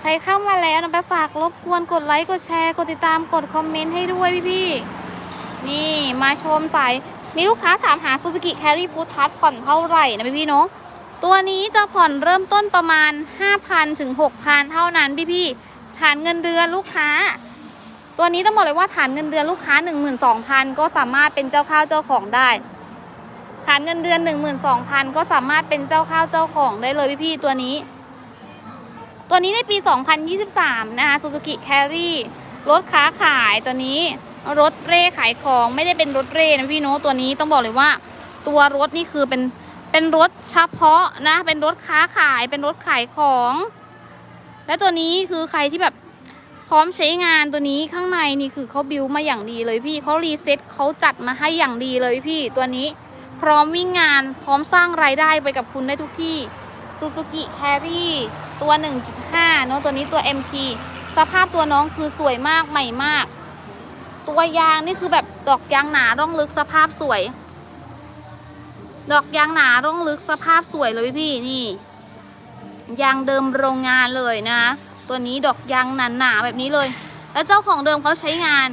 ใครเข้ามาแล้วนะไปฝากรบกวนกดไลค์กดแชร์กดติดตามกดคอมเมนต์ให้ด้วยพี่ๆนี่มาชมสายมีลูกค้าถามหา Suzuki Carry p u t ทัผ่อนเท่าไหร่นะพี่ๆเนาะตัวนี้จะผ่อนเริ่มต้นประมาณ 5,000ถึง6,000 เท่านั้นพี่ๆฐานเงินเดือนลูกค้า ตัวนี้ต้องบอกเลยว่าฐานเงินเดือนลูกค้า 12,000 ก็สามารถเป็นเจ้าข้าวเจ้าของได้ ฐานเงินเดือน 12,000 ก็สามารถเป็นเจ้าข้าวเจ้าของได้เลยพี่ๆตัวนี้ ตัวนี้ในปี 2023 นะคะ Suzuki Carry รถค้าขายตัวนี้รถเร่ขายของไม่ได้เป็นรถเร่นะพี่โน้ตตัวนี้ต้องบอกเลยว่า ตัวรถนี่คือเป็นเป็นรถเฉพาะนะ เป็นรถค้าขายเป็นรถขายของ และตัวนี้คือใครที่แบบพร้อมใช้งานตัวนี้ข้างในนี่คือเขาบิวมาอย่างดีเลยพี่เขารีเซ็ตเขาจัดมาให้อย่างดีเลยพี่ตัวนี้พร้อมวิ่งงานพร้อมสร้างรายได้ไปกับคุณได้ทุกที่ Suzuki Carry ตัว 1.5เนอะตัวนี้ตัว MT สภาพตัวน้องคือสวยมากใหม่มาก ตัวยางนี่คือแบบดอกยางหนาร่องลึกสภาพสวย ดอกยางหนาร่องลึกสภาพสวยเลยพี่นี่ ยางเดิมโรงงานเลยนะ ตัวนี้ดอกยางหนาๆแบบนี้เลย แล้วเจ้าของเดิมเขาใช้งาน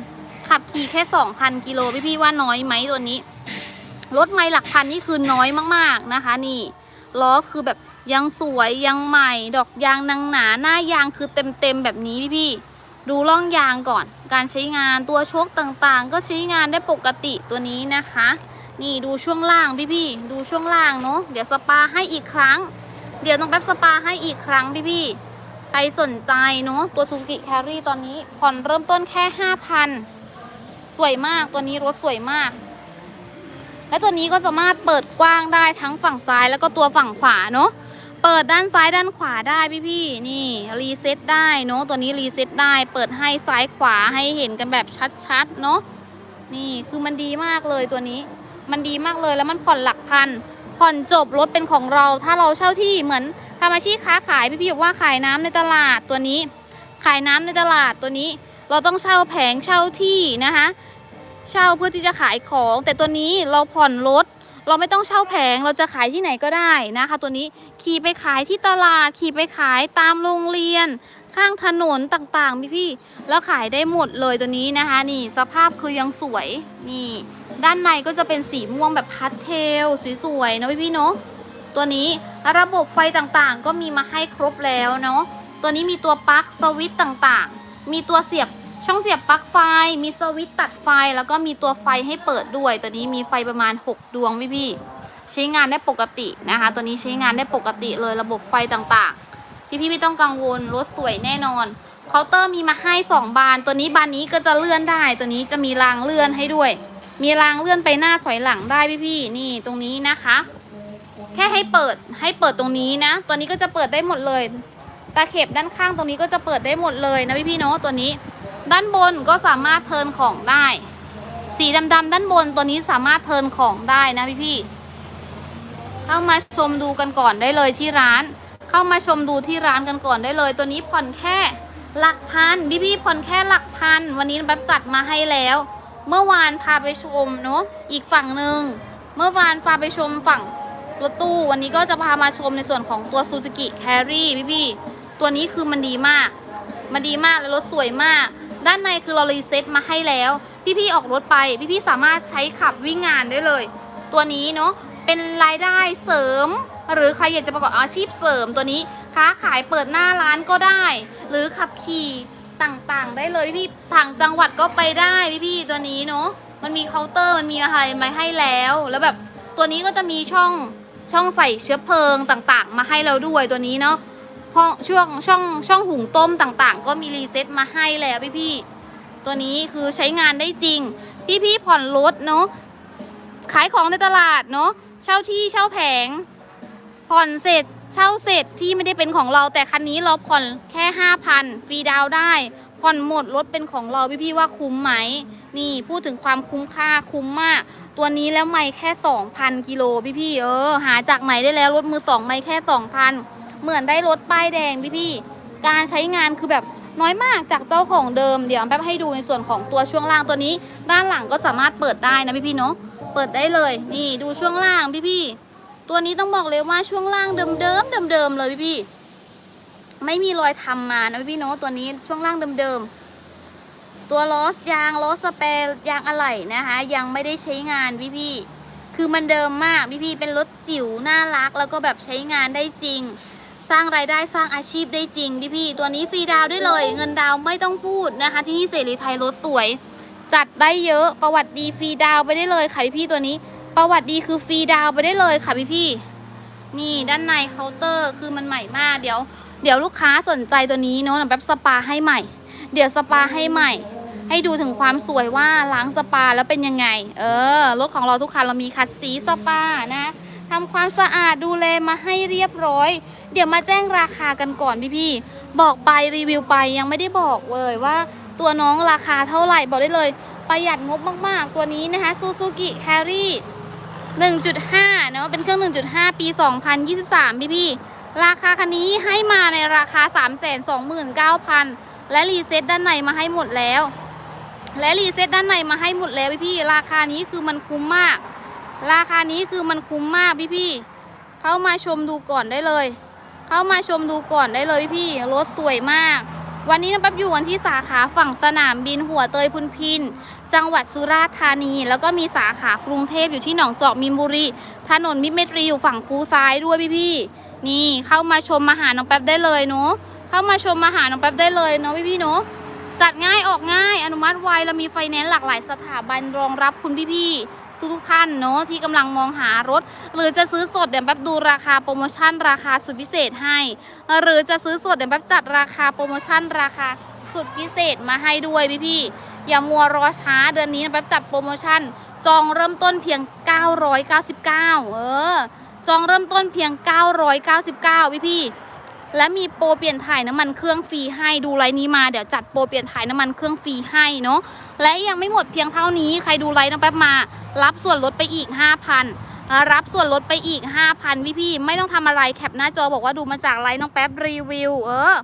ขับขี่แค่ 2,000 กิโลพี่พี่ว่าน้อยไหมตัวนี้รถไม่หลักพันนี่คือน้อยมากๆนะคะ นี่ล้อคือแบบ ยังสวยยังใหม่ ดอกยางนางหนาหน้ายางคือเต็มๆแบบนี้พี่พี่ๆดูร่องยางก่อน การใช้งานตัวโชคต่างๆ ก็ใช้งานได้ปกติตัวนี้นะคะ นี่ดูช่วงล่างพี่พี่ๆดูช่วงล่างเนาะเดี๋ยวสปาให้อีกครั้ง เดี๋ยวต้องแป๊บสปาให้อีกครั้งพี่พี่ๆใครสนใจเนาะตัว Suzuki Carry ตอนนี้ผ่อนเริ่มต้นแค่5,000สวยมากตัวนี้รถสวยมากและตัวนี้ก็สามารถเปิดกว้างได้ทั้งฝั่งซ้ายแล้วก็ตัวฝั่งขวาเนาะ เปิดด้านซ้ายด้านขวาได้พี่ๆนี่รีเซ็ตได้เนาะตัวนี้รีเซ็ตได้ เปิดให้ซ้ายขวาให้เห็นกันแบบชัดๆเนาะนี่คือมันดีมากเลยตัวนี้ มันดีมากเลยแล้วมันผ่อนหลักพันผ่อนจบรถเป็นของเรา ถ้าเราเช่าที่เหมือนทำอาชีพค้าขายพี่ๆบอกว่าขายน้ำในตลาดตัวนี้ ขายน้ำในตลาดตัวนี้ เราต้องเช่าแผงเช่าที่นะคะเช่าเพื่อที่จะขายของ แต่ตัวนี้เราผ่อนรถ เราไม่ต้องเช่าแผงเราจะขายที่ไหนก็ได้นะคะ ตัวนี้ขี่ไปขายที่ตลาดขี่ไปขายตามโรงเรียน ข้างถนนต่างๆพี่ๆแล้วขายได้หมดเลยตัวนี้นะคะ นี่สภาพคือยังสวยนี่ ด้านในก็จะเป็นสีม่วงแบบพาสเทลสวยๆนะพี่ๆเนาะตัวนี้ระบบไฟต่างๆ ก็มีมาให้ครบแล้วเนาะตัวนี้มีตัวปลั๊กสวิตต่างๆ มีตัวเสียบ ช่องเสียบปลั๊กไฟ มีสวิตช์ตัดไฟ แล้วก็มีตัวไฟให้เปิดด้วย ตัวนี้มีไฟประมาณ 6 ดวงพี่พี่ใช้งานได้ปกตินะคะ ตัวนี้ใช้งานได้ปกติเลยระบบไฟต่างๆ พี่พี่ไม่ต้องกังวลรถสวยแน่นอนเคาน์เตอร์มีมาให้ 2 บาน ตัวนี้บานนี้ก็จะเลื่อนได้ ตัวนี้จะมีรางเลื่อนให้ด้วย มีรางเลื่อนไปหน้าถอยหลังได้พี่พี่นี่ตรงนี้นะคะ แค่ให้เปิดให้เปิดตรงนี้นะ ตัวนี้ก็จะเปิดได้หมดเลย ตาเข็บด้านข้างตรงนี้ก็จะเปิดได้หมดเลยนะพี่พี่เนาะตัวนี้ ด้านบนก็สามารถเทินของได้ สีดำๆด้านบนตัวนี้สามารถเทินของได้นะพี่พี่เข้ามาชมดูกันก่อนได้เลยที่ร้าน เข้ามาชมดูที่ร้านกันก่อนได้เลย ตัวนี้ผ่อนแค่หลักพันพี่พี่ผ่อนแค่หลักพัน วันนี้แบบจัดมาให้แล้ว เมื่อวานพาไปชมเนาะอีกฝั่งหนึ่งเมื่อวานพาไปชมฝั่งรถตู้ วันนี้ก็จะพามาชมในส่วนของตัว Suzuki Carry พี่พี่ตัวนี้คือมันดีมาก มันดีมากและรถสวยมาก ด้านในคือเรารีเซ็ตมาให้แล้ว พี่ๆออกรถไป พี่ๆสามารถใช้ขับวิ่งงานได้เลย ตัวนี้เนาะเป็นรายได้เสริม หรือใครอยากจะประกอบอาชีพเสริมตัวนี้ค้าขายเปิดหน้าร้านก็ได้ หรือขับขี่ต่างๆ ได้เลยพี่ต่างจังหวัดก็ไปได้พี่ๆตัวนี้เนาะมันมีเคาน์เตอร์มันมีอะไรมาให้แล้ว แล้วแบบตัวนี้ก็จะมีช่องช่องใส่เชื้อเพลิงต่างๆ มาให้เราด้วยตัวนี้เนาะ พอช่วงช่องช่องหุงต้มต่างๆ ก็มีรีเซ็ตมาให้แล้วพี่ๆตัวนี้คือใช้งานได้จริง พี่ๆผ่อนรถเนาะขายของในตลาดเนาะเช่าที่เช่าแผง ผ่อนเสร็จเช่าเสร็จที่ไม่ได้เป็นของเราแต่คันนี้เราผ่อนแค่5,000ฟรีดาวได้ ผ่อนหมดรถเป็นของเราพี่ๆว่าคุ้มไหม นี่พูดถึงความคุ้มค่าคุ้มมาก ตัวนี้แล้วไม่แค่2,000กิโลพี่ๆเออหาจากไหนได้แล้วรถมือสองไม่แค่2,000 เหมือนได้รถป้ายแดงพี่ๆการใช้งานคือแบบน้อยมากจากเจ้าของเดิมเดี๋ยวแป๊บให้ดูในส่วนของตัวช่วงล่างตัวนี้ ด้านหลังก็สามารถเปิดได้นะพี่ๆเนาะเปิดได้เลย นี่ดูช่วงล่างพี่ๆตัวนี้ต้องบอกเลยว่าช่วงล่างเดิมๆเดิมๆเลยพี่ๆไม่มีรอยทำมานะพี่โน้ตตัวนี้ช่วงล่างเดิมๆตัวล้อยางล้อสเปรยางอะไหล่นะคะ ยังไม่ได้ใช้งานพี่พี่คือมันเดิมมากพี่พี่เป็นรถจิ๋วน่ารัก แล้วก็แบบใช้งานได้จริง สร้างรายได้สร้างอาชีพได้จริงพี่พี่ๆตัวนี้ฟรีดาวน์ได้เลย เงินดาวน์ไม่ต้องพูดนะคะ ที่นี่เสรีไทยรถสวย จัดได้เยอะประวัติดีฟรีดาวน์ไปได้เลยค่ะพี่พี่ๆตัวนี้ ประวัติดีคือฟรีดาวน์ไปได้เลยค่ะพี่พี่ๆนี่ด้านในเคาน์เตอร์คือมันใหม่มากเดี๋ยว เดี๋ยวลูกค้าสนใจตัวนี้เนาะแบบสปาให้ใหม่ เดี๋ยวสปาให้ใหม่ ให้ดูถึงความสวยว่าล้างสปาแล้วเป็นยังไง เออรถของเราทุกคันเรามีคัดสีสปานะ ทำความสะอาดดูแลมาให้เรียบร้อย เดี๋ยวมาแจ้งราคากันก่อนพี่ๆบอกไปรีวิวไปยังไม่ได้บอกเลยว่า ตัวน้องราคาเท่าไหร่บอกได้เลย ประหยัดงบมากๆ ตัวนี้นะคะซูซูกิแครี่1.5เนาะเป็นเครื่อง 1.5 ปี 2023 พี่พี่ๆราคาคันนี้ให้มาในราคา 329,000 และรีเซ็ตด้านในมาให้หมดแล้ว และรีเซ็ตด้านในมาให้หมดแล้วพี่พี่ๆราคานี้คือมันคุ้มมาก ราคานี้คือมันคุ้มมากพี่พี่เข้ามาชมดูก่อนได้เลย เข้ามาชมดูก่อนได้เลยพี่พี่รถสวยมาก วันนี้น้องแป๊บอยู่กันที่สาขาฝั่งสนามบินหัวเตยพุนพิน จังหวัดสุราษฎร์ธานี แล้วก็มีสาขากรุงเทพอยู่ที่หนองจอกมีนบุรี ถนนมิตรเมตรีอยู่ฝั่งคูซ้ายด้วยพี่พี่นี่เข้ามาชมมาหาน้องแป๊บได้เลยเนาะเข้ามาชมมาหาน้องแป๊บได้เลยเนาะพี่พี่เนาะจัดง่ายออกง่ายอนุมัติไวเรามีไฟแนนซ์หลากหลายสถาบันรองรับคุณพี่พี่ ทุกๆท่านเนาะที่กำลังมองหารถ หรือจะซื้อสดเดี๋ยวแป๊บดูราคาโปรโมชั่นราคาสุดพิเศษให้ หรือจะซื้อสดเดี๋ยวแป๊บจัดราคาโปรโมชั่นราคาสุดพิเศษมาให้ด้วยพี่พี่อย่ามัวรอช้าเดือนนี้แป๊บจัดโปรโมชั่น จองเริ่มต้นเพียง 999 เออ จองเริ่มต้นเพียง 999 พี่พี่และมีโปรเปลี่ยนถ่ายน้ำมันเครื่องฟรีให้ดูไลน์นี้มาเดี๋ยวจัดโปรเปลี่ยนถ่ายน้ำมันเครื่องฟรีให้เนาะ และยังไม่หมดเพียงเท่านี้ใครดูไลน์น้องแป๊บมา รับส่วนลดไปอีก 5,000 รับส่วนลดไปอีก 5,000 พี่พี่ๆไม่ต้องทำอะไรแคปหน้าจอบอกว่าดูมาจากไลน์น้องแป๊บรีวิวเออ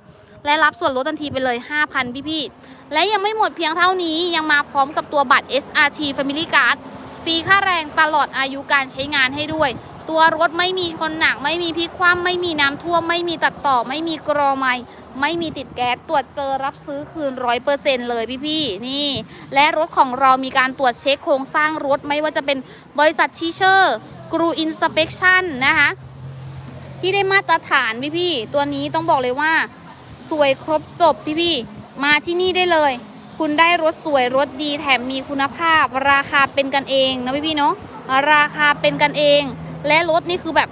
และรับส่วนลดทันทีไปเลย 5,000 พี่พี่ๆและยังไม่หมดเพียงเท่านี้ยังมาพร้อมกับตัวบัตร SRT Family Card ฟรีค่าแรงตลอดอายุการใช้งานให้ด้วย ตัวรถไม่มีชนหนัก ไม่มีพลิกคว่ำไม่มีน้ำท่วม ไม่มีตัดต่อ ไม่มีกรอไม้ ไม่มีติดแก๊สตรวจเจอรับซื้อคืนร้อยเปอร์เซ็นเลยพี่ๆนี่ และรถของเรามีการตรวจเช็คโครงสร้างรถไม่ว่าจะเป็นบริษัทชีเชอร์กรูอินสเปคชั่นนะคะที่ได้มาตรฐานพี่ๆตัวนี้ต้องบอกเลยว่า สวยครบจบพี่ๆมาที่นี่ได้เลย คุณได้รถสวยรถดีแถมมีคุณภาพ ราคาเป็นกันเองนะพี่ๆเนาะราคาเป็นกันเอง และรถนี่คือแบบ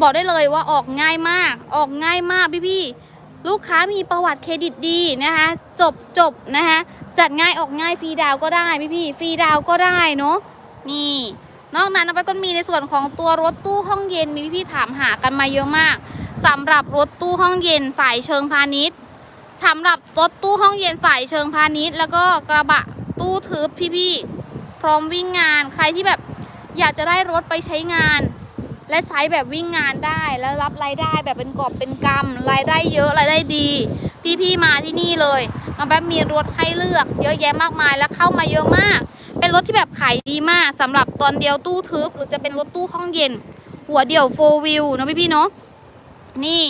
บอกได้เลยว่าออกง่ายมาก ออกง่ายมากพี่ๆ ลูกค้ามีประวัติเครดิตดีนะคะจบจบนะคะจัดง่ายออกง่ายฟรีดาวก็ได้พี่ๆฟรีดาวก็ได้เนาะนี่ นอกนั้นนะไปก็มีในส่วนของตัวรถตู้ห้องเย็นมีพี่ๆถามหากันมาเยอะมากสำหรับรถตู้ห้องเย็นสายเชิงพาณิชย์สำหรับรถตู้ห้องเย็นสายเชิงพาณิชย์ แล้วก็กระบะตู้ทึบพี่ๆพร้อมวิ่งงานใครที่แบบอยากจะได้รถไปใช้งาน และใช้แบบวิ่งงานได้แล้วรับรายได้แบบเป็นกอบเป็นกำรายได้เยอะรายได้ดี พี่ๆมาที่นี่เลยน้องแป๊บมีรถให้เลือกเยอะแยะมากมายแล้วเข้ามาเยอะมาก เป็นรถที่แบบขายดีมากสำหรับตอนเดียวตู้ทึบหรือจะเป็นรถตู้ห้องเย็น หัวเดี่ยวโฟวิวนะพี่ๆเนาะนี่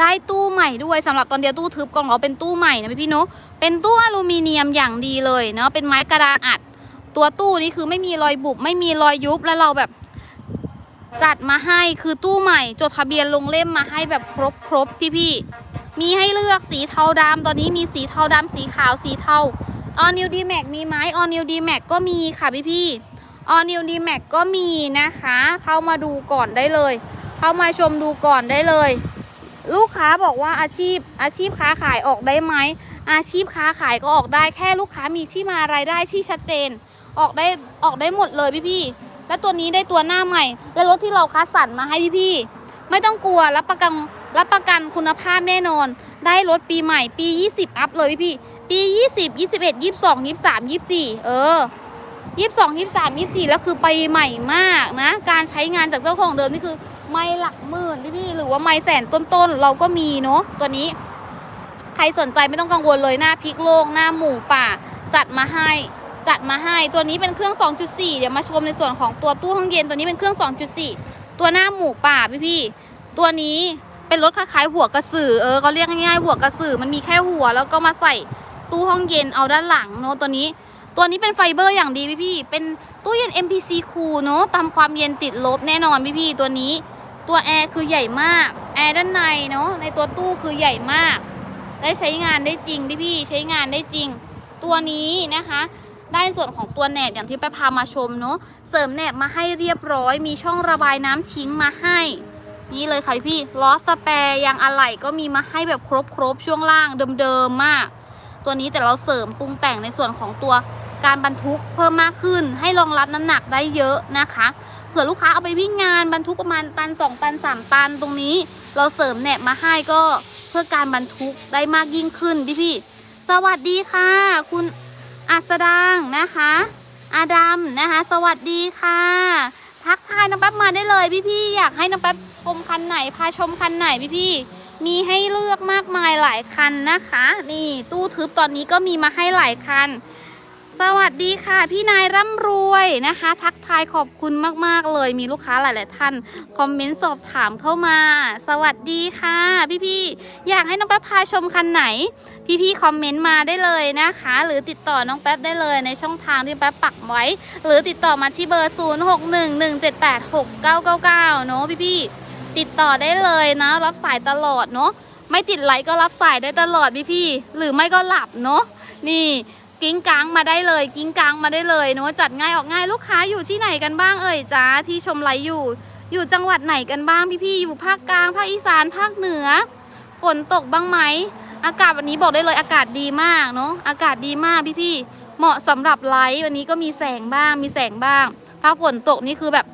ได้ตู้ใหม่ด้วยสำหรับตอนเดียวตู้ทึบกองเราเป็นตู้ใหม่นะพี่ๆเนาะเป็นตู้อลูมิเนียมอย่างดีเลยเนาะเป็นไม้กระดานอัด ตัวตู้นี้คือไม่มีรอยบุบไม่มีรอยยุบแล้วเราแบบ จัดมาให้คือตู้ใหม่จดทะเบียนลงเล่มมาให้แบบครบครบพี่ๆมีให้เลือกสีเทาดำตอนนี้มีสีเทาดำสีขาวสีเทาออนิวดีแม็กมีไหมออนิวดีแม็กก็มีค่ะพี่พี่ออนิวดีแม็กก็มีนะคะ เข้ามาดูก่อนได้เลย เข้ามาชมดูก่อนได้เลย ลูกค้าบอกว่าอาชีพอาชีพค้าขายออกได้ไหมอาชีพค้าขายก็ออกได้แค่ลูกค้ามีที่มารายได้ที่ชัดเจน ออกได้ออกได้หมดเลยพี่พี่ และตัวนี้ได้ตัวหน้าใหม่ และรถที่เราคัดสรรมาให้พี่พี่ๆ ไม่ต้องกลัวรับประกันรับประกันคุณภาพแน่นอน ได้รถปีใหม่ปี 20 อัพเลยพี่พี่ๆปี 20 21 22 23 24 เออ 22 23 24 แล้วคือไปใหม่มากนะ การใช้งานจากเจ้าของเดิมนี่คือ ไม่หลักหมื่นพี่พี่ๆ หรือว่าไม่แสนต้นๆ เราก็มีเนาะตัวนี้ ใครสนใจไม่ต้องกังวลเลยหน้าพริกโลกหน้าหมูป่า จัดมาให้ จัดมาให้ตัวนี้เป็นเครื่อง 2.4 เดี๋ยวมาชมในส่วนของตัวตู้ห้องเย็นตัวนี้เป็นเครื่อง 2.4 ตัวหน้าหมูป่าพี่พี่ตัวนี้เป็นรถคล้ายๆหัวกระสือเออเขาเรียกง่ายๆหัวกระสือมันมีแค่หัว แล้วก็มาใส่ตู้ห้องเย็นเอาด้านหลังเนาะตัวนี้ ตัวนี้เป็นไฟเบอร์อย่างดีพี่พี่เป็นตู้เย็น MPC คูลเนาะตามความเย็นติดลบแน่นอนพี่พี่ตัวนี้ตัวแอร์คือใหญ่มากแอร์ด้านในเนาะในตัวตู้คือใหญ่มาก ได้ใช้งานได้จริงพี่พี่ใช้งานได้จริง ตัวนี้นะคะ ได้ส่วนของตัวแหนบอย่างที่ไปพามาชมเนาะเสริมแหนบมาให้เรียบร้อย มีช่องระบายน้ำทิ้งมาให้ นี่เลยค่ะพี่ล้อสแปรยางอะไหล่ก็มีมาให้แบบครบๆช่วงล่างเดิมๆมาก ตัวนี้แต่เราเสริมปรุงแต่งในส่วนของตัวการบรรทุกเพิ่มมากขึ้น ให้รองรับน้ำหนักได้เยอะนะคะเผื่อลูกค้าเอาไปวิ่งงานบรรทุกประมาณตัน 2 ตัน 3 ตันตรงนี้ เราเสริมแหนบมาให้ก็เพื่อการบรรทุกได้มากยิ่งขึ้นพี่พี่ๆสวัสดีค่ะ คุณ อัสดางนะคะ อาดัมนะคะ สวัสดีค่ะ ทักทายน้องแป๊บมาได้เลยพี่ๆอยากให้น้องแป๊บชมคันไหนพาชมคันไหนพี่ๆมีให้เลือกมากมายหลายคันนะคะ นี่ตู้ทึบตอนนี้ก็มีมาให้หลายคัน สวัสดีค่ะ พี่นายร่ำรวยนะคะ ทักทายขอบคุณมาก ๆ เลย มีลูกค้าหลาย ๆ ท่าน คอมเมนต์สอบถามเข้ามา สวัสดีค่ะ พี่ๆอยากให้น้องแป๊บพาชมคันไหน พี่ๆคอมเมนต์มาได้เลยนะคะ หรือติดต่อน้องแป๊บได้เลยในช่องทางที่แป๊บปักไว้ หรือติดต่อมาที่เบอร์ 0611786999 เนอะพี่ๆติดต่อได้เลยนะ รับสายตลอดเนาะไม่ติดไลค์ก็รับสายได้ตลอดพี่ๆหรือไม่ก็หลับเนาะนี่ กิ้งกังมาได้เลย กิ้งกังมาได้เลยเนาะจัดง่ายออกง่ายลูกค้าอยู่ที่ไหนกันบ้างเอ่ยจ้าที่ชมไลฟ์อยู่ อยู่จังหวัดไหนกันบ้างพี่ๆอยู่ภาคกลางภาคอีสานภาคเหนือ ฝนตกบ้างไหมอากาศวันนี้บอกได้เลยอากาศดีมากเนาะอากาศดีมากพี่ๆเหมาะสำหรับไลฟ์วันนี้ก็มีแสงบ้างมีแสงบ้าง ถ้าฝนตกนี่คือแบบ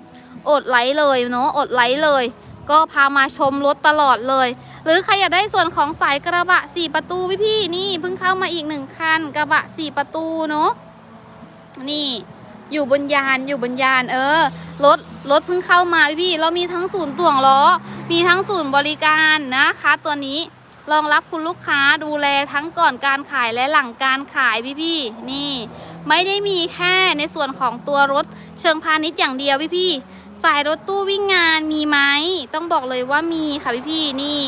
อดไลฟ์เลยเนาะอดไลฟ์เลย ก็พามาชมรถตลอดเลย หรือใครอยากได้ส่วนของสายกระบะ 4 ประตูพี่พี่นี่เพิ่งเข้ามาอีกหนึ่งคันกระบะ 4 ประตูเนาะนี่อยู่บนยานอยู่บนยานเออรถรถเพิ่งเข้ามาพี่พี่เรามีทั้งศูนย์ต่วงล้อ มีทั้งศูนย์บริการนะคะตัวนี้รองรับคุณลูกค้าดูแลทั้งก่อนการขายและหลังการขายพี่พี่นี่ ไม่ได้มีแค่ในส่วนของตัวรถเชิงพาณิชย์อย่างเดียวพี่พี่ สายรถตู้วิ่งงานมีไหมต้องบอกเลยว่ามีค่ะพี่พี่นี่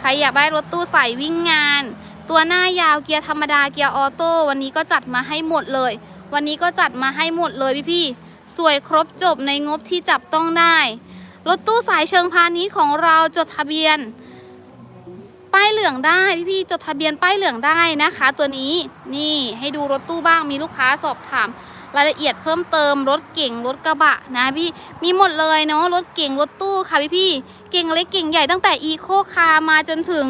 ใครอยากได้รถตู้ใส่วิ่งงาน ตัวหน้ายาวเกียร์ธรรมดาเกียร์ออโต้วันนี้ก็จัดมาให้หมดเลย วันนี้ก็จัดมาให้หมดเลยพี่พี่สวยครบจบในงบที่จับต้องได้ รถตู้สายเชิงพาณิชย์ของเราจดทะเบียน ป้ายเหลืองได้พี่พี่จดทะเบียนป้ายเหลืองได้นะคะ ตัวนี้นี่ให้ดูรถตู้บ้างมีลูกค้าสอบถาม รายละเอียดเพิ่มเติมรถเก่งรถกระบะนะพี่มีหมดเลยเนาะรถเก่งรถตู้ค่ะพี่พี่เก่งเล็กเก่งใหญ่ตั้งแต่อีโคคาร์มาจนถึง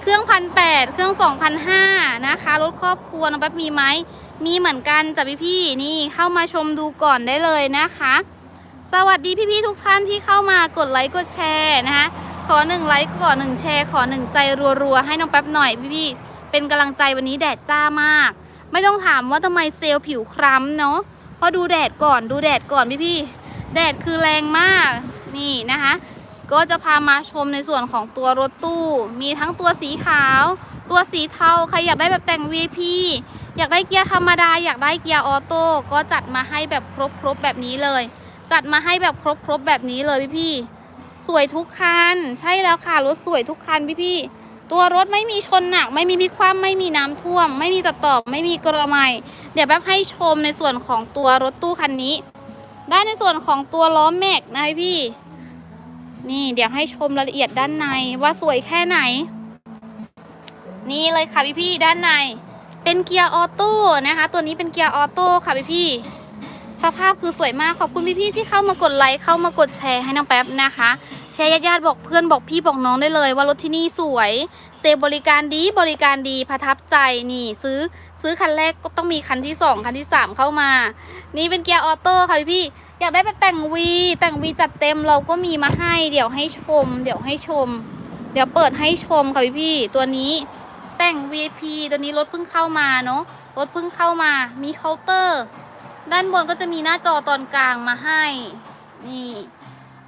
เครื่องพันแปดเครื่องสองพันห้านะคะรถครอบครัวน้องแป๊บมีไหมมีเหมือนกันจ้ะพี่พี่นี่เข้ามาชมดูก่อนได้เลยนะคะ สวัสดีพี่ๆทุกท่านที่เข้ามากดไลค์กดแชร์นะคะขอหนึ่งไลค์ขอหนึ่งแชร์ขอหนึ่งใจรัวๆให้น้องแป๊บหน่อยพี่ๆเป็นกำลังใจวันนี้แดดจ้ามาก ไม่ต้องถามว่าทำไมเซลล์ผิวคล้ำเนาะเพราะดูแดดก่อนดูแดดก่อนพี่พี่แดดคือแรงมากนี่นะคะ ก็จะพามาชมในส่วนของตัวรถตู้ มีทั้งตัวสีขาว ตัวสีเทาใครอยากได้แบบแต่ง VP อยากได้เกียร์ธรรมดา อยากได้เกียร์ออโต้ก็จัดมาให้แบบครบๆแบบนี้เลย จัดมาให้แบบครบๆแบบนี้เลยพี่พี่สวยทุกคัน ใช่แล้วค่ะรถสวยทุกคันพี่พี่ ตัวรถไม่มีชนหนัก ไม่มีพลิกคว่ำไม่มีน้ำท่วม ไม่มีตัดต่อไม่มีกระไหมเดี๋ยวแป๊บให้ชมในส่วนของตัวรถตู้คันนี้ได้ในส่วนของตัวล้อแม็กนะพี่ นี่เดี๋ยวให้ชมรายละเอียดด้านในว่าสวยแค่ไหน นี่เลยค่ะพี่พี่ด้านใน เป็นเกียร์ออโต้นะคะ ตัวนี้เป็นเกียร์ออโต้ค่ะพี่พี่สภาพคือสวยมากขอบคุณพี่พี่ที่เข้ามากดไลค์เข้ามากดแชร์ให้น้องแป๊บนะคะ ชร์ญาติๆบอกเพื่อนบอกพี่บอกน้องได้เลย ว่ารถที่นี่สวยเซบริการดีบริการดีประทับใจนี่ซื้อซื้อคันแรกก็ต้องมีคันที่สองคันที่สามเข้ามา นี่เป็นเกียร์ออโต้ค่ะพี่อยากได้แบบแต่งวีแต่งวีจัดเต็มเราก็มีมาให้ เดี๋ยวให้ชม เดี๋ยวให้ชม เดี๋ยวเปิดให้ชมค่ะพี่ๆตัวนี้แต่ง VIP ตัวนี้รถเพิ่งเข้ามาเนาะรถเพิ่งเข้ามามีเคาน์เตอร์ ด้านบนก็จะมีหน้าจอตอนกลางมาให้ นี่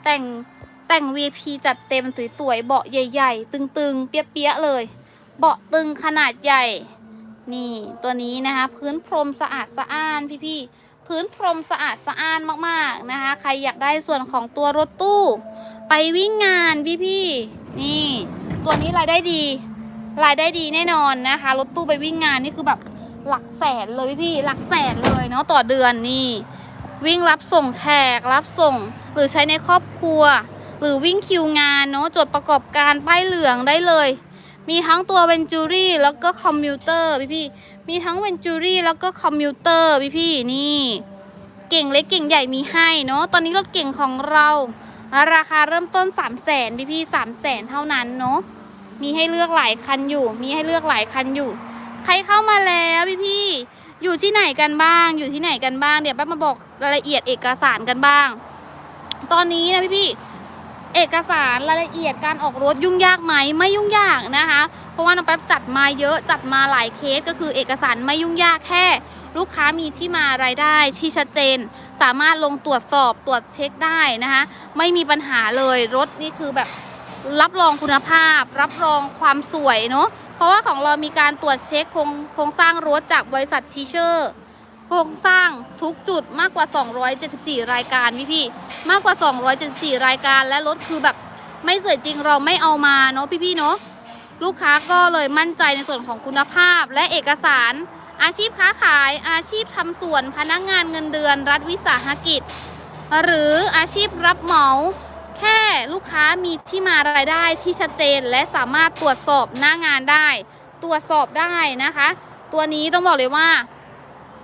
แต่ง แต่ง VIP จัดเต็มสวยๆเบาะใหญ่ ๆ ตึงๆ เปี้ยๆเลย เบาะตึงขนาดใหญ่ นี่ตัวนี้นะคะ พื้นพรมสะอาดสะอ้านพี่ๆพื้นพรมสะอาดสะอ้านมากๆนะคะ ใครอยากได้ส่วนของตัวรถตู้ ไปวิ่งงานพี่ๆนี่ ตัวนี้รายได้ดีรายได้ดีแน่นอนนะคะ รถตู้ไปวิ่งงานนี่คือแบบหลักแสนเลยพี่ๆหลักแสนเลยเนาะต่อเดือนนี่ วิ่งรับส่งแขกรับส่ง หรือใช้ในครอบครัว หรือวิ่งคิวงานเนาะจดประกอบการป้ายเหลืองได้เลย มีทั้งตัวเวนจูรี่แล้วก็คอมพิวเตอร์พี่ๆมีทั้งเวนจูรี่แล้วก็คอมพิวเตอร์พี่ๆนี่ เก่งเล็กเก่งใหญ่มีให้เนาะตอนนี้รถเก่งของเราราคาเริ่มต้น 3 0 0แสนพี่พี่สามแสนเท่านั้นเนาะมีให้เลือกหลายคันอยู่ มีให้เลือกหลายคันอยู่ ใครเข้ามาแล้วพี่พี่อยู่ที่ไหนกันบ้าง อยู่ที่ไหนกันบ้างเดี๋ยวแป๊บมาบอกรายละเอียดเอกสารกันบ้าง ตอนนี้นะพี่พี่ เอกสารรายละเอียดการออกรถยุ่งยากไหมไม่ยุ่งยากนะคะ เพราะว่าน้องแป๊บจัดมาเยอะจัดมาหลายเคสก็คือเอกสารไม่ยุ่งยากแค่ ลูกค้ามีที่มารายได้ที่ชัดเจน สามารถลงตรวจสอบตรวจเช็คได้นะคะไม่มีปัญหาเลยรถนี่คือแบบรับรองคุณภาพ รับรองความสวยเนาะเพราะว่าของเรามีการตรวจเช็คโครงโครงสร้างรถจากบริษัทชีเชอร์ โครงสร้างทุกจุดมากกว่า 274 รายการพี่พี่มากกว่า 274 รายการและรถคือแบบไม่สวยจริงเราไม่เอามาเนาะพี่พี่เนาะลูกค้าก็เลยมั่นใจในส่วนของคุณภาพและเอกสาร อาชีพค้าขาย อาชีพทำสวนพนักงานเงินเดือน รัฐวิสาหกิจ หรืออาชีพรับเหมาแค่ลูกค้ามีที่มารายได้ที่ชัดเจนและสามารถตรวจสอบหน้างานได้ ตรวจสอบได้นะคะ ตัวนี้ต้องบอกเลยว่า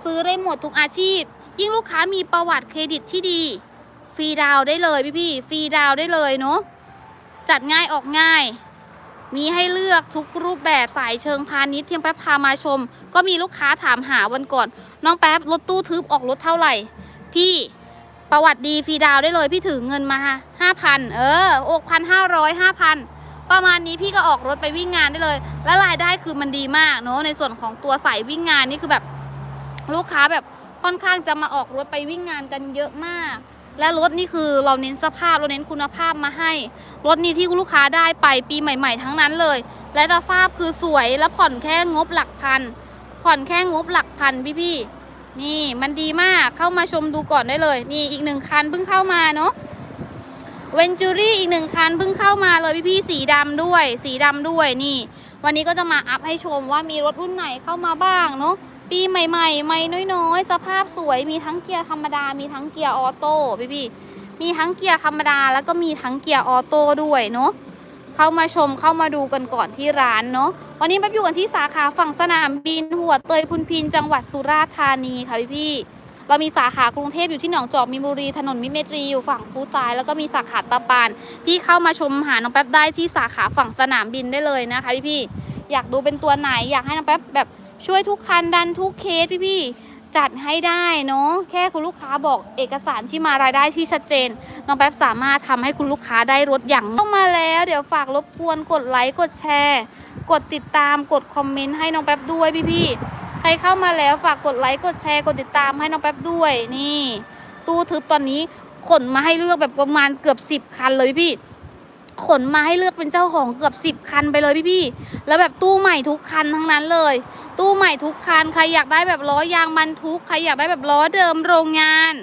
ซื้อได้หมดทุกอาชีพ ยิ่งลูกค้ามีประวัติเครดิตที่ดี ฟรีดาวได้เลยพี่พี่ฟรีดาวได้เลยเนาะจัดง่ายออกง่าย มีให้เลือกทุกรูปแบบสายเชิงพาณิชย์เทียมแป๊บพามาชม ก็มีลูกค้าถามหาวันก่อน น้องแป๊บรถตู้ทึบออกรถเท่าไหร่ พี่ประวัติดีฟรีดาวได้เลยพี่ถือเงินมาห้าพันเอออกพันห้าร้อยห้าพันประมาณนี้พี่ก็ออกรถไปวิ่งงานได้เลย และรายได้คือมันดีมากเนาะในส่วนของตัวสายวิ่งงานนี่คือแบบ ลูกค้าแบบค่อนข้างจะมาออกรถไปวิ่งงานกันเยอะมาก และรถนี่คือเราเน้นสภาพเราเน้นคุณภาพมาให้ รถนี้ที่ลูกค้าได้ไปปีใหม่ ๆ ทั้งนั้นเลย และสภาพคือสวยและผ่อนแค่งบหลักพัน ผ่อนแค่งบหลักพันพี่ๆนี่มันดีมากเข้ามาชมดูก่อนได้เลย นี่อีกหนึ่งคันเพิ่งเข้ามาเนาะเวนจูรี่อีกหนึ่งคันเพิ่งเข้ามาเลยพี่ๆสีดำด้วย สีดำด้วยนี่ วันนี้ก็จะมาอัพให้ชมว่ามีรถรุ่นไหนเข้ามาบ้างเนาะ ปีใหม่ๆใหม่น้อยๆ สภาพสวยมีทั้งเกียร์ธรรมดา มีทั้งเกียร์ออโต้พี่ๆมีทั้งเกียร์ธรรมดาแล้วก็มีทั้งเกียร์ออโต้ด้วยเนาะเข้ามาชมเข้ามาดูกันก่อนที่ร้านเนาะวันนี้แป๊บอยู่กันที่สาขาฝั่งสนามบินหัวเตยพุนพินจังหวัดสุราษฎร์ธานีค่ะพี่พี่เรามีสาขากรุงเทพอยู่ที่หนองจอกมีนบุรี ถนนมิตรเมตรีอยู่ฝั่งผู้ตาย แล้วก็มีสาขาตะปานพี่เข้ามาชมหาน้องแป๊บได้ที่สาขาฝั่งสนามบินได้เลยนะคะพี่พี่ อยากดูเป็นตัวไหน อยากให้น้องแป๊บแบบช่วยทุกคันดันทุกเคสพี่พี่ๆจัดให้ได้เนาะแค่คุณลูกค้าบอกเอกสารที่มารายได้ที่ชัดเจนน้องแป๊บสามารถทำให้คุณลูกค้าได้รถอย่างเข้ามาแล้ว เดี๋ยวฝากรบกวนกดไลค์กดแชร์ กดติดตามกดคอมเมนต์ให้น้องแป๊บด้วยพี่ๆใครเข้ามาแล้วฝากกดไลค์กดแชร์กดติดตามให้น้องแป๊บด้วยนี่ ตู้ทึบตอนนี้ขนมาให้เลือกแบบประมาณเกือบสิบคันเลยพี่ ขนมาให้เลือกเป็นเจ้าของเกือบสิบคันไปเลยพี่ๆ แล้วแบบตู้ใหม่ทุกคันทั้งนั้นเลย ตู้ใหม่ทุกคัน ใครอยากได้แบบล้อยางมันทุก ใครอยากได้แบบล้อเดิมโรงงาน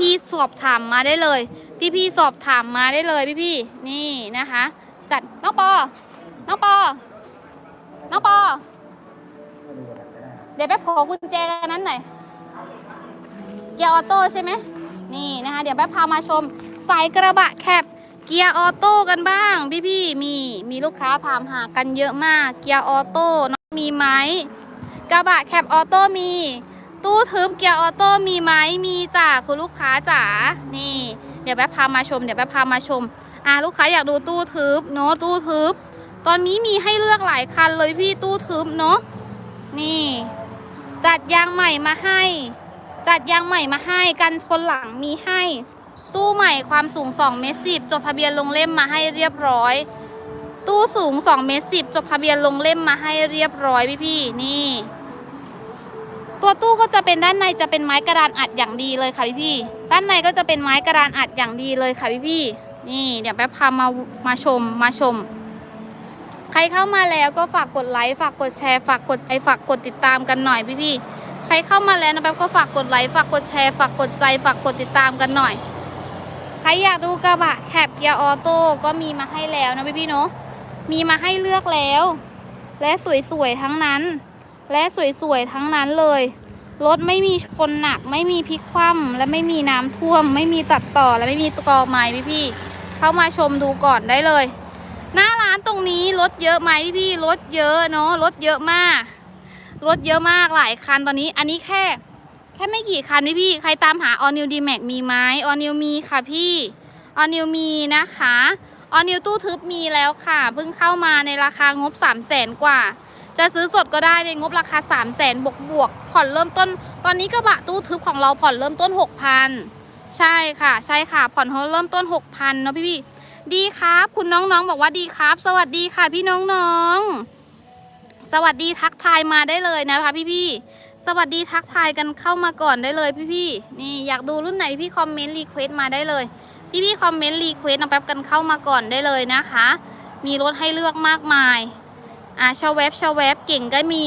พี่ๆ สอบถามมาได้เลย พี่ๆ สอบถามมาได้เลยพี่ๆ นี่นะคะ จัดน้องปอ น้องปอ น้องปอ เดี๋ยวไปขอกุญแจกันนั้นหน่อย เกียร์ออโต้ใช่ไหมนี่นะคะ เดี๋ยวแป๊บพามาชมสายกระบะแคบ เกียร์ออโต้กันบ้าง พี่ๆมีมีลูกค้าถามหากันเยอะมาก เกียร์ออโต้น้องมีไหมกระบะแคบออโต้มี ตู้ทึบเกียร์ออโต้มีไหมมีจ้ะคุณลูกค้าจ๋านี่ เดี๋ยวแป๊บพามาชมเดี๋ยวแป๊บพามาชมอะลูกค้าอยากดูตู้ทึบเนาะตู้ทึบ ตอนนี้มีให้เลือกหลายคันเลยพี่ตู้ทึบเนาะนี่ จัดยางใหม่มาให้ จัดยางใหม่มาให้กันชนหลังมีให้ ตู้ใหม่ความสูง2เมตรสิจดทะเบียนลงเล่มมาให้เรียบร้อย ตู้สูง2เมตรสิจดทะเบียนลงเล่มมาให้เรียบร้อยพี่พี่นี่ ตัวตู้ก็จะเป็นด้านในจะเป็นไม้กระดานอัดอย่างดีเลยค่ะพี่พี่ด้านในก็จะเป็นไม้กระดานอัดอย่างดีเลยค่ะพี่พี่นี่เดี๋ยวแป๊บพามามาชมมาชม ใครเข้ามาแล้วก็ฝากกดไลค์ฝากกดแชร์ฝากกดใจฝากกดติดตามกันหน่อยพี่พี่ใครเข้ามาแล้วนะแป๊บก็ฝากกดไลค์ฝากกดแชร์ฝากกดใจฝากกดติดตามกันหน่อย รอยากดูกระบะแคปเกียร์ออโต้ก็มีมาให้แล้วนะพี่พี่เนาะมีมาให้เลือกแล้ว และสวยๆทั้งนั้น และสวยๆทั้งนั้นเลย รถไม่มีชนหนัก ไม่มีพลิกคว่ำและไม่มีน้ำท่วม ไม่มีตัดต่อและไม่มีตะกอไม้พี่พี่เข้ามาชมดูก่อนได้เลย หน้าร้านตรงนี้รถเยอะไหมพี่พี่รถเยอะเนาะรถเยอะมากรถเยอะมากหลายคันตอนนี้ อันนี้แค่ แค่ไม่กี่คันพี่พี่ใครตามหา All New D Max มีไหม All New มีค่ะพี่ All New มีนะคะ All New ตู้ทึบมีแล้วค่ะ เพิ่งเข้ามาในราคางบ 3 0 0แสนกว่า จะซื้อสดก็ได้ในงบราคา 3 0 0แสนบวกบวกผ่อนเริ่มต้น ตอนนี้กระบะตู้ทึบของเราผ่อนเริ่มต้น 6,000 ใช่ค่ะ ใช่ค่ะ ผ่อนเริ่มต้น 6,000เนาะพี่พี่ดีครับ คุณน้องๆบอกว่าดีครับ สวัสดีค่ะพี่น้องๆสวัสดีทักทายมาได้เลยนะคะพี่พี่ๆ สวัสดีทักทายกันเข้ามาก่อนได้เลยพี่ๆนี่อยากดูรุ่นไหนพี่คอมเมนต์รีเควสมาได้เลย พี่ๆคอมเมนต์รีเควสน้องแป๊บกันเข้ามาก่อนได้เลยนะคะ มีรถให้เลือกมากมายอ่าชาเวฟชาเวฟเก่งก็มี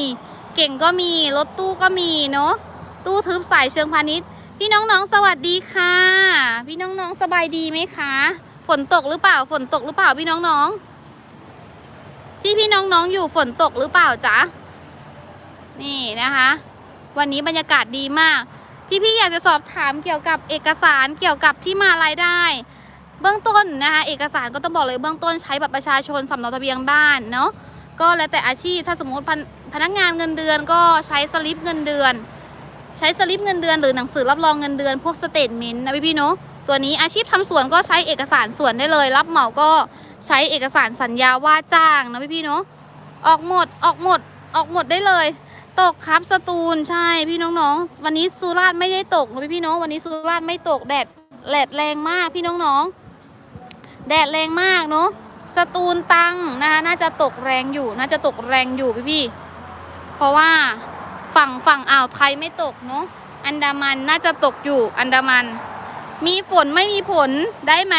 เก่งก็มีรถตู้ก็มีเนาะตู้ทึบสายเชิงพาณิชย์ พี่น้องๆสวัสดีค่ะ พี่น้องๆสบายดีไหมคะ ฝนตกหรือเปล่าฝนตกหรือเปล่าพี่น้องๆที่พี่น้องๆอยู่ฝนตกหรือเปล่าจ๊ะนี่นะคะ วันนี้บรรยากาศดีมาก พี่ๆอยากจะสอบถามเกี่ยวกับเอกสารเกี่ยวกับที่มารายได้ เบื้องต้นนะคะเอกสารก็ต้องบอกเลยเบื้องต้นใช้บัตรประชาชนสำเนาทะเบียนบ้านเนาะก็แล้วแต่อาชีพถ้าสมมติพนพนักงานเงินเดือนก็ใช้สลิปเงินเดือน ใช้สลิปเงินเดือนหรือหนังสือรับรองเงินเดือนพวกสเตทเมนต์นะพี่ๆเนาะตัวนี้อาชีพทำสวนก็ใช้เอกสารสวนได้เลย รับเหมาก็ใช้เอกสารสัญญาว่าจ้างนะพี่ๆเนาะออกหมดออกหมดออกหมดได้เลย ตกครับสตูลใช่พี่น้องๆ วันนี้สุราษฎร์ไม่ได้ตกนะพี่พี่ๆเนาะวันนี้สุราษฎร์ไม่ตกแดดแดดแรงมากพี่น้องๆ แดดแรงมากเนาะสตูลตังนะคะน่าจะตกแรงอยู่ น่าจะตกแรงอยู่พี่พี่เพราะว่าฝั่งฝั่งอ่าวไทยไม่ตกเนาะอันดามันน่าจะตกอยู่อันดามัน มีฝนไม่มีผลได้ไหม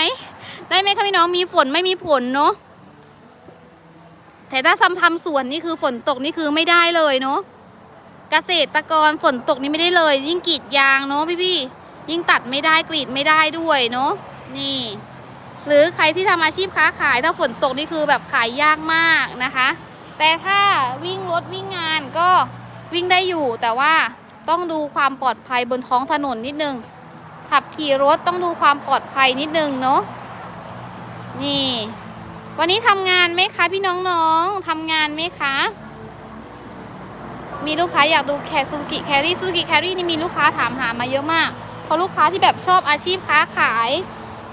ได้ไหมคะพี่น้องมีฝนไม่มีผลเนาะแต่ถ้าทำทำสวนนี่คือฝนตกนี่คือไม่ได้เลยเนาะ เกษตรกรฝนตกนี่ไม่ได้เลย ยิ่งกรีดยางเนาะพี่พี่ๆยิ่งตัดไม่ได้กรีดไม่ได้ด้วยเนาะนี่ หรือใครที่ทำอาชีพค้าขายถ้าฝนตกนี่คือแบบขายยากมากนะคะ แต่ถ้าวิ่งรถวิ่งงานก็วิ่งได้อยู่ แต่ว่าต้องดูความปลอดภัยบนท้องถนนนิดนึงขับขี่รถต้องดูความปลอดภัยนิดนึงเนาะนี่ วันนี้ทำงานไหมคะพี่น้องๆทำงานไหมคะ มีลูกค้าอยากดูแคซูกิแครี่ซูกิแครี่นี่มีลูกค้าถามหามาเยอะมาก เพราะลูกค้าที่แบบชอบอาชีพค้าขาย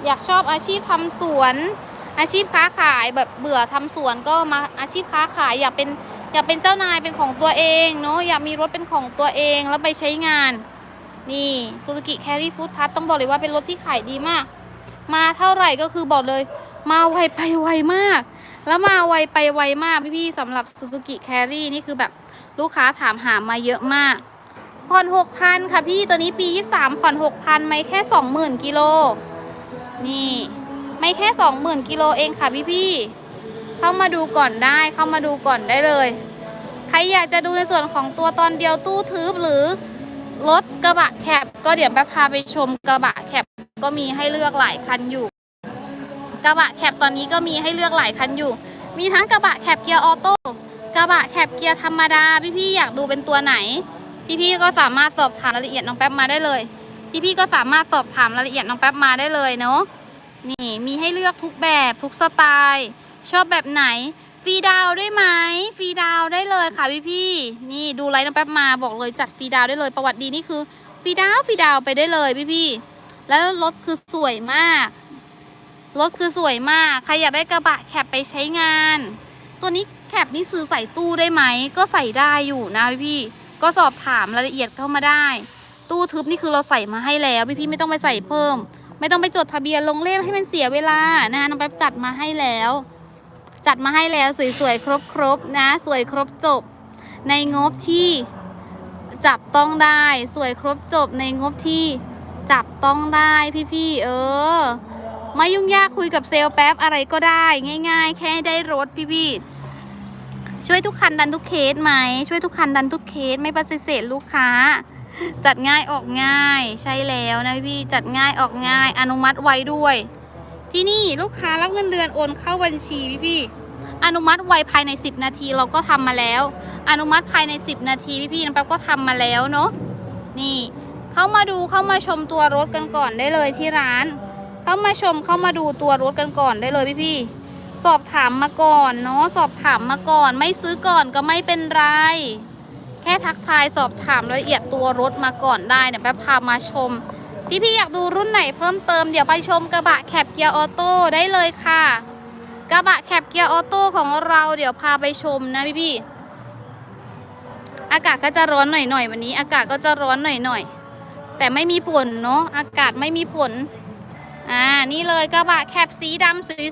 อยากชอบอาชีพทำสวน อาชีพค้าขายแบบเบื่อทำสวนก็มาอาชีพค้าขายอยากเป็นอยากเป็นเจ้านายเป็นของตัวเองเนาะอยากมีรถเป็นของตัวเองแล้วไปใช้งาน นี่ซูซูกิแครี่ฟู้ดทัชต้องบอกเลยว่าเป็นรถที่ขายดีมาก มาเท่าไหร่ก็คือบอกเลย มาไวไปไวมาก แล้วมาไวไปไวมากพี่ๆสำหรับซูซูกิแครี่นี่คือแบบ ลูกค้าถามหามาเยอะมาก ผ่อนหกพันค่ะพี่ตัวนี้ปียี่สามผ่อนหกพันไม่แค่สองหมื่นกิโล นี่ ไม่แค่สองหมื่นกิโลเองค่ะพี่พี่ๆเข้ามาดูก่อนได้เข้ามาดูก่อนได้เลย ใครอยากจะดูในส่วนของตัวตอนเดียวตู้ทึบหรือรถกระบะแคบก็เดี๋ยวไปพาไปชมกระบะแคบก็มีให้เลือกหลายคันอยู่ กระบะแคบตอนนี้ก็มีให้เลือกหลายคันอยู่ มีทั้งกระบะแคบเกียร์ออโต้ กระบะแคบเกียร์ธรรมดา พี่ๆอยากดูเป็นตัวไหน พี่ๆก็สามารถสอบถามรายละเอียดน้องแป๊บมาได้เลย พี่ๆก็สามารถสอบถามรายละเอียดน้องแป๊บมาได้เลยเนาะนี่มีให้เลือกทุกแบบทุกสไตล์ ชอบแบบไหนฟรีดาวได้ไหมฟรีดาวได้เลยค่ะพี่ๆนี่ดูไลน์น้องแป๊บมาบอกเลยจัดฟรีดาวได้เลยประวัติดีนี่คือฟรีดาวฟรีดาวไปได้เลยพี่ๆแล้วรถคือสวยมากรถคือสวยมาก ใครอยากได้กระบะแคบไปใช้งาน ตัวนี้ แคปนี่ซื้อใส่ตู้ได้ไหม ก็ใส่ได้อยู่นะพี่พี่ก็สอบถามรายละเอียดเข้ามาได้ ตู้ทึบนี่คือเราใส่มาให้แล้ว พี่พี่ไม่ต้องไปใส่เพิ่ม ไม่ต้องไปจดทะเบียนลงเล่มให้มันเสียเวลานะน้องแป๊บจัดมาให้แล้ว จัดมาให้แล้วสวยๆครบๆนะ สวยครบจบ ในงบที่จับต้องได้สวยครบจบในงบที่จับต้องได้พี่ๆเออ ไม่ยุ่งยากคุยกับเซลล์แป๊บอะไรก็ได้ ง่าย ๆ แค่ได้รถพี่ๆ ช่วยทุกคันดันทุกเคสไหมช่วยทุกคันดันทุกเคสไม่ปฏิเสธลูกค้า จัดง่ายออกง่าย ใช่แล้วนะพี่จัดง่ายออกง่าย อนุมัติไวด้วย ที่นี่ลูกค้ารับเงินเดือนโอนเข้าบัญชีพี่ๆอนุมัติไวภายใน 10 นาทีเราก็ทำมาแล้ว อนุมัติภายใน 10 นาทีพี่ๆน้ำแป๊บก็ทำมาแล้วเนาะนี่ เข้ามาดูเข้ามาชมตัวรถกันก่อนได้เลยที่ร้าน เข้ามาชมเข้ามาดูตัวรถกันก่อนได้เลยพี่ๆ สอบถามมาก่อนเนาะสอบถามมาก่อน ไม่ซื้อก่อนก็ไม่เป็นไร แค่ทักทายสอบถามรายละเอียดตัวรถมาก่อนได้เดี๋ยแป๊บพามาชม พี่ๆอยากดูรุ่นไหนเพิ่มเติมเดี๋ยวไปชมกระบะแคปเกียร์ออโต้ได้เลยค่ะ กระบะแคปเกียร์ออโต้ของเราเดี๋ยวพาไปชมนะพี่ๆอากาศก็จะร้อนหน่อยๆวันนี้ อากาศก็จะร้อนหน่อยๆแต่ไม่มีผลเนาะอากาศไม่มีผลอ่านี่เลยกระบะแคปสีดำสวย